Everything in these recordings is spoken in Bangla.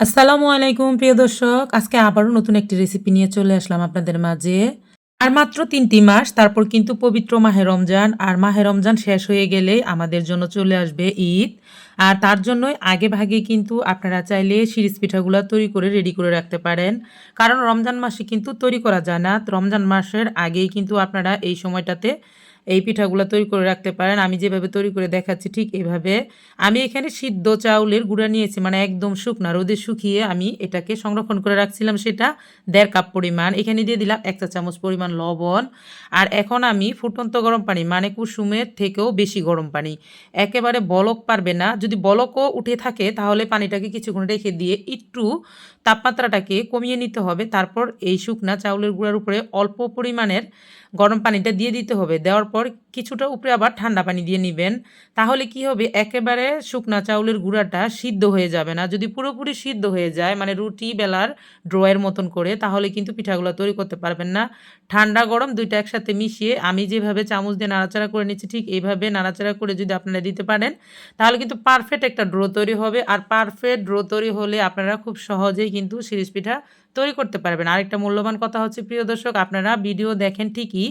আসসালামু আলাইকুম, প্রিয় দর্শক। আজকে আবারও নতুন একটি রেসিপি নিয়ে চলে আসলাম আপনাদের মাঝে। আর মাত্র তিনটি মাস, তারপর কিন্তু পবিত্র মাহে রমজান, আর মাহে রমজান শেষ হয়ে গেলে আমাদের জন্য চলে আসবে ঈদ। আর তার জন্যই আগে ভাগে কিন্তু আপনারা চাইলে সিরিজ পিঠাগুলো তৈরি করে রেডি করে রাখতে পারেন। কারণ রমজান মাসে কিন্তু তৈরি করা যায় না। রমজান মাসের আগেই কিন্তু আপনারা এই সময়টাতে এই পিঠাগুলো তৈরি করে রাখতে পারেন। আমি যেভাবে তৈরি করে দেখাচ্ছি ঠিক এইভাবে আমি এখানে সিদ্ধ চাউলের গুঁড়া নিয়েছি মানে একদম শুকনা, রোদে শুকিয়ে আমি এটাকে সংরক্ষণ করে রাখছিলাম সেটা দেড় কাপ পরিমাণ। এখানে দিয়ে দিলাম এক চা চামচ পরিমাণ লবণ। আর এখন আমি ফুটন্ত গরম পানি মানে কুসুমের থেকেও বেশি গরম পানি, একেবারে বলক পারবে না। যদি বলকও উঠে থাকে তাহলে পানিটাকে কিছুক্ষণ রেখে দিয়ে একটু তাপমাত্রাটাকে কমিয়ে নিতে হবে। তারপর এই শুকনা চাউলের গুঁড়ার উপরে অল্প পরিমাণের গরম পানিটা দিয়ে দিতে হবে। দেওয়ার পর কিছুটা উপরে আবার ঠান্ডা পানি দিয়ে নেবেন। তাহলে কি হবে? একেবারে শুকনা চাউলের গুঁড়াটা সিদ্ধ হয়ে যাবে না। যদি পুরোপুরি সিদ্ধ হয়ে যায় মানে রুটি বেলার ড্রয়ের মতন করে, তাহলে কিন্তু পিঠাগুলো তৈরি করতে পারবেন না। ঠান্ডা, গরম দুইটা একসাথে মিশিয়ে আমি যেভাবে চামচ দিয়ে নাড়াচাড়া করে নিচ্ছি, ঠিক এইভাবে নাড়াচাড়া করে যদি আপনারা দিতে পারেন, তাহলে কিন্তু পারফেক্ট একটা ড্রো তৈরি হবে। আর পারফেক্ট ড্রো তৈরি হলে আপনারা খুব সহজেই কিন্তু সিরিজ পিঠা তৈরি করতে পারবেন। আরেকটা মূল্যবান কথা হচ্ছে, প্রিয় দর্শক, আপনারা ভিডিও দেখেন ঠিকই,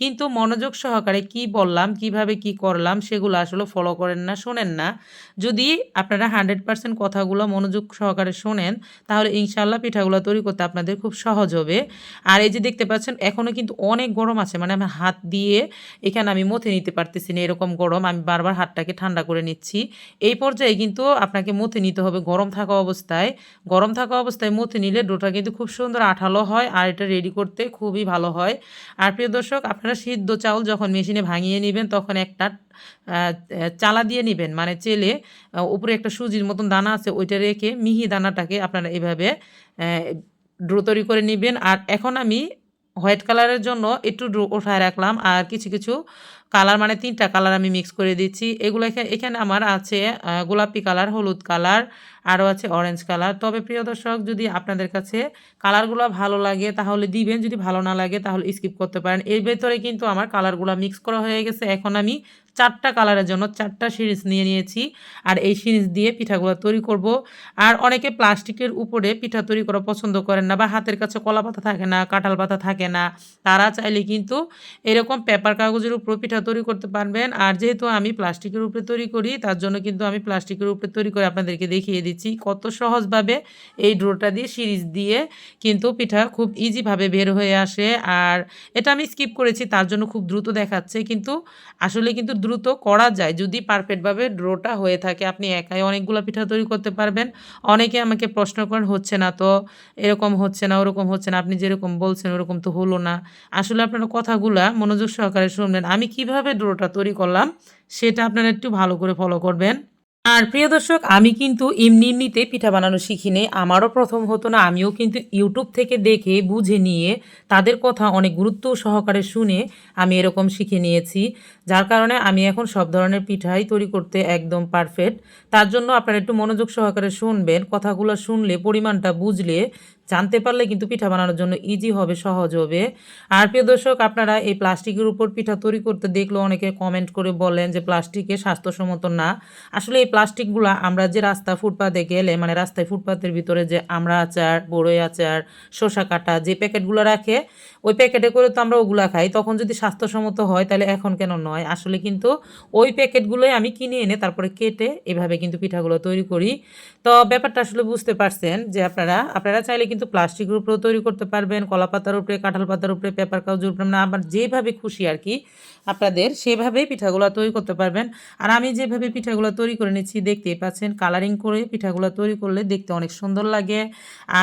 কিন্তু মনোযোগ সহকারে কি বললাম, কীভাবে কি করলাম, সেগুলো আসলে ফলো করেন না, শোনেন না। যদি আপনারা হান্ড্রেড পার্সেন্ট কথাগুলো মনোযোগ সহকারে শোনেন, তাহলে ইনশাল্লাহ পিঠাগুলো তৈরি করতে আপনাদের খুব সহজ হবে। আর এই যে দেখতে পাচ্ছেন এখনও কিন্তু অনেক গরম আছে মানে আমি হাত দিয়ে এখানে আমি মথে নিতে পারতেছি না, এরকম গরম, আমি বারবার হাতটাকে ঠান্ডা করে নিচ্ছি। এই পর্যায়ে কিন্তু আপনাকে মথে নিতে হবে গরম থাকা অবস্থায়। গরম থাকা অবস্থায় মথে নিলে ডোটা কিন্তু খুব সুন্দর আঠালো হয় আর এটা রেডি করতে খুবই ভালো হয়। আর প্রিয় দর্শক, আপনারা সিদ্ধ চাউল যখন মেশিনে ভাঙিয়ে নেবেন, তখন একটা চালা দিয়ে নেবেন। মানে চেলে উপরে একটা সুজির মতন দানা আছে, ওইটা রেখে মিহি দানাটাকে আপনারা এভাবে ড্রো তৈরি করে নেবেন। আর এখন আমি হোয়াইট কালারের জন্য একটু ড্রো ওঠায় রাখলাম। আর কিছু কিছু কালার মানে তিনটা কালার আমি মিক্স করে দিচ্ছি। এগুলো এখানে আমার আছে গোলাপি কালার, হলুদ কালার, আরও আছে অরেঞ্জ কালার। তবে প্রিয় দর্শক, যদি আপনাদের কাছে কালারগুলো ভালো লাগে, তাহলে দিবেন, যদি ভালো না লাগে, তাহলে স্কিপ করতে পারেন। এর ভেতরে কিন্তু আমার কালারগুলো মিক্স করা হয়ে গেছে। এখন আমি চারটা কালারের জন্য চারটা সিরিজ নিয়ে নিয়েছি আর এই সিরিজ দিয়ে পিঠাগুলো তৈরি করব। আর অনেকে প্লাস্টিকের উপরে পিঠা তৈরি করা পছন্দ করেন না বা হাতের কাছে কলা পাতা থাকে না, কাঁঠাল পাতা থাকে না, তারা চাইলে কিন্তু এরকম পেপার কাগজের উপর পিঠা তৈরি করতে পারবেন। আর যেহেতু আমি প্লাস্টিকের উপরে তৈরি করি, তার জন্য কিন্তু আমি প্লাস্টিকের উপরে তৈরি করে আপনাদেরকে দেখিয়ে দিচ্ছি কত সহজভাবে এই ড্রোটা দিয়ে সিরিজ দিয়ে কিন্তু পিঠা খুব ইজিভাবে বের হয়ে আসে। আর এটা আমি স্কিপ করেছি, তার জন্য খুব দ্রুত দেখাচ্ছে। কিন্তু আসলে কিন্তু দ্রুত করা যায়। যদি পারফেক্টভাবে ড্রোটা হয়ে থাকে, আপনি একাই অনেকগুলো পিঠা তৈরি করতে পারবেন। অনেকে আমাকে প্রশ্ন করেন, হচ্ছে না তো? এরকম হচ্ছে না, ওরকম হচ্ছে না, আপনি যেরকম বলছেন ওরকম তো হলো না। আসলে আপনারা কথাগুলা মনোযোগ সহকারে শুনবেন। আমি কীভাবে ড্রোটা তৈরি করলাম, সেটা আপনারা একটু ভালো করে ফলো করবেন। আর প্রিয় দর্শক, আমি কিন্তু এমনি এমনিতে পিঠা বানানো শিখিনি। আমারও প্রথম হতো না, আমিও কিন্তু ইউটিউব থেকে দেখে, বুঝে নিয়ে, তাদের কথা অনেক গুরুত্ব সহকারে শুনে আমি এরকম শিখে নিয়েছি। যার কারণে আমি এখন সব ধরনের পিঠাই তৈরি করতে একদম পারফেক্ট। তার জন্য আপনারা একটু মনোযোগ সহকারে শুনবেন, কথাগুলো শুনলে, পরিমাণটা বুঝলে, জানতে পারলে কিন্তু পিঠা বানানোর জন্য ইজি হবে, সহজ হবে। আর প্রিয় দর্শক, আপনারা এই প্লাস্টিকের উপর পিঠা তৈরি করতে দেখলেও অনেকে কমেন্ট করে বলেন যে প্লাস্টিকে স্বাস্থ্যসম্মত না। আসলে এই প্লাস্টিকগুলো আমরা যে রাস্তা ফুটপাতে গেলে মানে রাস্তায় ফুটপাতের ভিতরে যে আমরা আচার, বড়ই আচার, শসা কাটা যে প্যাকেটগুলো রাখে, ওই প্যাকেটে করে তো আমরা ওগুলা খাই। তখন যদি স্বাস্থ্যসম্মত হয়, তাহলে এখন কেন নয়? আসলে কিন্তু ওই প্যাকেটগুলোই আমি কিনে এনে তারপরে কেটে এভাবে কিন্তু পিঠাগুলো তৈরি করি। তো ব্যাপারটা আসলে বুঝতে পারছেন যে আপনারা আপনারা চাইলে কিন্তু প্লাস্টিকের উপরেও তৈরি করতে পারবেন কলা পাতার উপরে, কাঁঠাল পাতার উপরে, পেপার কাগজের উপরে মানে আবার যেভাবে খুশি আর কি, আপনাদের সেভাবেই পিঠাগুলো তৈরি করতে পারবেন। আর আমি যেভাবে পিঠাগুলো তৈরি করে নিচ্ছি দেখতেই পাচ্ছেন। কালারিং করে পিঠাগুলো তৈরি করলে দেখতে অনেক সুন্দর লাগে।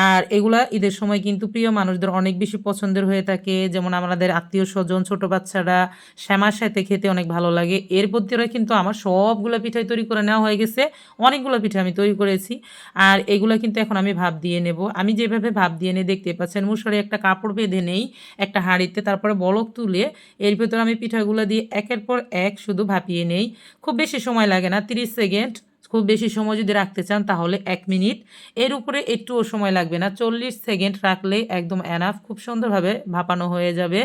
আর এগুলা ঈদের সময় কিন্তু প্রিয় মানুষদের অনেক বেশি পছন্দের হয়ে থাকে। যেমন আমাদের আত্মীয় স্বজন, ছোটো বাচ্চারা, শ্যামার সাথে খেতে অনেক ভালো লাগে। এর মধ্যে কিন্তু আমার সবগুলো পিঠাই তৈরি করে নেওয়া হয়ে গেছে। অনেকগুলো পিঠা আমি তৈরি করেছি। আর এগুলো কিন্তু এখন আমি ভাব দিয়ে নেব। আমি যেভাবে ভাব দিয়ে নিয়ে দেখতে পাচ্ছেন, মুসরে একটা কাপড় বেঁধে নেই, একটা হাঁড়িতে, তারপরে বলক তুলে এর ভেতর আমি পিঠাগুলো দিয়ে একের পর এক শুধু ভাপিয়ে নেই। খুব বেশি সময় লাগে না, তিরিশ সেকেন্ড খুব বেশি সময় যদি রাখতে চান, তাহলে এক মিনিট। এর উপরে একটুও সময় লাগবে না। চল্লিশ সেকেন্ড রাখলে একদম এনাফ খুব সুন্দরভাবে ভাপানো হয়ে যাবে।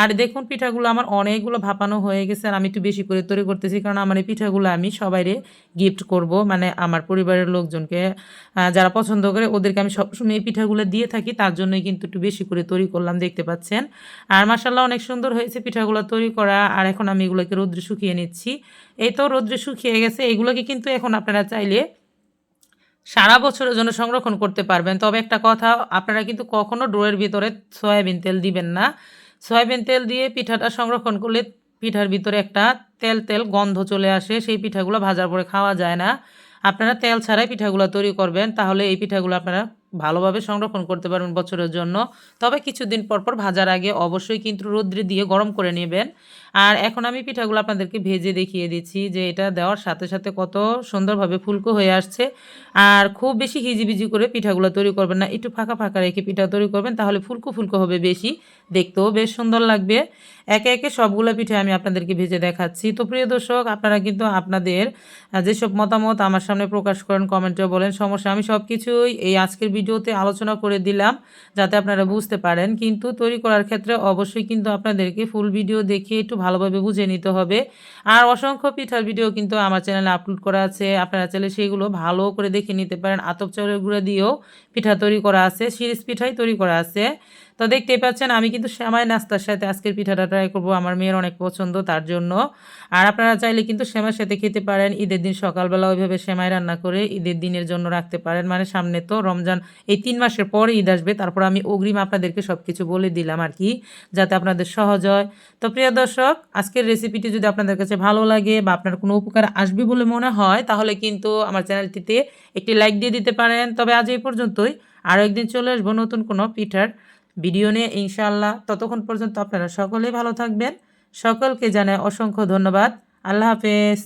আর দেখুন, পিঠাগুলো আমার অনেকগুলো ভাপানো হয়ে গেছে আর আমি একটু বেশি করে তৈরি করতেছি কারণ আমার এই পিঠাগুলো আমি সবাইরে গিফট করব। মানে আমার পরিবারের লোকজনকে যারা পছন্দ করে ওদেরকে আমি সবসময় এই পিঠাগুলো দিয়ে থাকি। তার জন্যই কিন্তু একটু বেশি করে তৈরি করলাম, দেখতে পাচ্ছেন। আর মাসাল্লাহ অনেক সুন্দর হয়েছে পিঠাগুলো তৈরি করা। আর এখন আমি এগুলোকে রোদ্রে শুকিয়ে নিচ্ছি। এই তো রোদ্রে শুকিয়ে গেছে। এগুলোকে কিন্তু এখন আপনারা চাইলে সারা বছরের জন্য সংরক্ষণ করতে পারবেন। তবে একটা কথা, আপনারা কিন্তু কখনো ডোয়ের ভিতরে সয়াবিন তেল দিবেন না। সয়াবিন তেল দিয়ে পিঠাটা সংরক্ষণ করলে পিঠার ভিতরে একটা তেল তেল গন্ধ চলে আসে, সেই পিঠাগুলো ভাজার পরে খাওয়া যায় না। আপনারা তেল ছাড়াই পিঠাগুলো তৈরি করবেন, তাহলে এই পিঠাগুলো আপনারা ভালোভাবে সংরক্ষণ করতে পারবেন বছরের জন্য। তবে কিছুদিন পর পর ভাজার আগে অবশ্যই কিন্তু রোদ্রে দিয়ে গরম করে নেবেন। আর এখন আমি পিঠাগুলো আপনাদেরকে ভেজে দেখিয়ে দিচ্ছি যে এটা দেওয়ার সাথে সাথে কত সুন্দরভাবে ফুলকো হয়ে আসছে। আর খুব বেশি হিজিবিজি করে পিঠাগুলো তৈরি করবেন না, একটু ফাঁকা ফাঁকা রেখে পিঠা তৈরি করবেন, তাহলে ফুলকো ফুলকো হবে বেশি, দেখতেও বেশ সুন্দর লাগবে। একে একে সবগুলো পিঠে আমি আপনাদেরকে ভেজে দেখাচ্ছি। তো প্রিয় দর্শক, আপনারা কিন্তু আপনাদের যেসব মতামত আমার সামনে প্রকাশ করেন, কমেন্টে বলেন, সমস্যা আমি সব কিছুই এই আজকের ভিডিওতে আলোচনা করে দিলাম, যাতে আপনারা বুঝতে পারেন। কিন্তু তৈরি করার ক্ষেত্রে অবশ্যই কিন্তু আপনাদেরকে ফুল ভিডিও দেখে একটু ভালোভাবে বুঝে নিতে হবে। আর অসংখ্য পিঠার ভিডিও কিন্তু আমার চ্যানেলে আপলোড করা আছে। আপনারা চাইলে সেগুলো ভালো করে দেখে নিতে পারেন। আতপ চাউলের গুঁড়া দিয়েও পিঠা তৈরি করা আছে সিরিজ পিঠাই তৈরি করা আছে। তো দেখতেই পাচ্ছেন, আমি কিন্তু শ্যামাই নাস্তার সাথে আজকের পিঠাটা ট্রাই করব, আমার মেয়ের অনেক পছন্দ তার জন্য। আর আপনারা চাইলে কিন্তু শ্যামার সাথে খেতে পারেন, ঈদের দিন সকালবেলা ওইভাবে শ্যামাই রান্না করে ঈদের দিনের জন্য রাখতে পারেন। মানে সামনে তো রমজান, এই তিন মাসের পরে ঈদ আসবে, তারপর আমি অগ্রিম আপনাদেরকে সব কিছু বলে দিলাম আর কি, যাতে আপনাদের সহজ হয়। তো প্রিয় দর্শক, আজকের রেসিপিটি যদি আপনাদের কাছে ভালো লাগে বা আপনার কোনো উপকার আসবে বলে মনে হয়, তাহলে কিন্তু আমার চ্যানেলটিতে একটি লাইক দিয়ে দিতে পারেন। তবে আজ এই পর্যন্তই, আরও একদিন চলে আসব নতুন কোনো পিঠার ভিডিও নিয়ে ইনশাআল্লাহ ততক্ষণ পর্যন্ত আপনারা সকলেই ভালো থাকবেন। সকলকে জানায় অসংখ্য ধন্যবাদ। আল্লাহ হাফেজ।